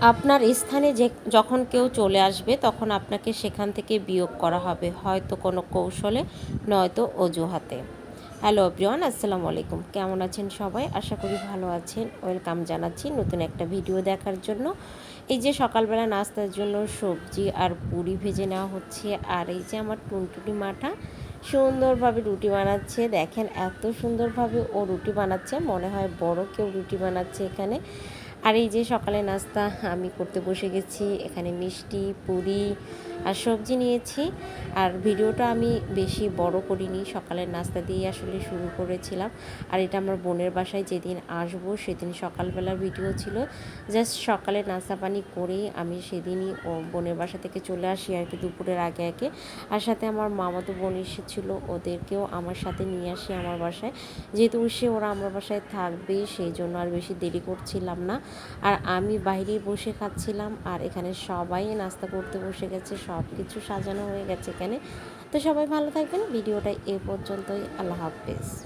আপনার স্থানে যে যখন কেউ চলে আসবে, তখন আপনাকে সেখান থেকে বিয়োগ করা হবে। হয়তো কোনো কৌশলে, নয়তো অজুহাতে। হ্যালো এভরিওয়ান আসসালামু আলাইকুম। কেমন আছেন সবাই? আশা করি ভালো আছেন। ওয়েলকাম জানাচ্ছি নতুন একটা ভিডিও দেখার জন্য। এই যে সকালবেলা নাস্তার জন্য সবজি আর পুরি ভেজে নেওয়া হচ্ছে, আর এই যে আমার টুনটুনি মাঠা সুন্দরভাবে রুটি বানাচ্ছে। দেখেন এত সুন্দরভাবে ও রুটি বানাচ্ছে, মনে হয় বড় কেউ রুটি বানাচ্ছে এখানে। আর এই যে সকালে নাস্তা, আমি করতে বসে গেছি, এখানে মিষ্টি, পুরি আর সবজি নিয়েছি। আর ভিডিওটা আমি বেশি বড় করিনি, সকালের নাস্তা দিয়ে আসলে শুরু করেছিলাম। আর এটা আমার বোনের বাসায় যেদিন আসব, সেদিন সকালবেলার ভিডিও ছিল। জাস্ট সকালে নাস্তা পানি করেই আমি সেদিনই ও বোনের বাসা থেকে চলে আসি আর কি দুপুরের আগে আগে। আর সাথে আমার মামাতো বোন এসেছিল, ওদেরকেও আমার সাথে নিয়ে আসি আমার বাসায়। যেহেতু সে ওরা আমার বাসায় থাকবে, সেই জন্য আর বেশি দেরি করছিলাম না। আর আমি বাইরে বসে খাচ্ছিলাম আর এখানে সবাই নাস্তা করতে বসে গেছে সব কিছু সাজানো হয়ে গেছে এখানে। তো সবাই ভালো থাকবেন, ভিডিওটা এ পর্যন্তই, আল্লাহ হাফেজ।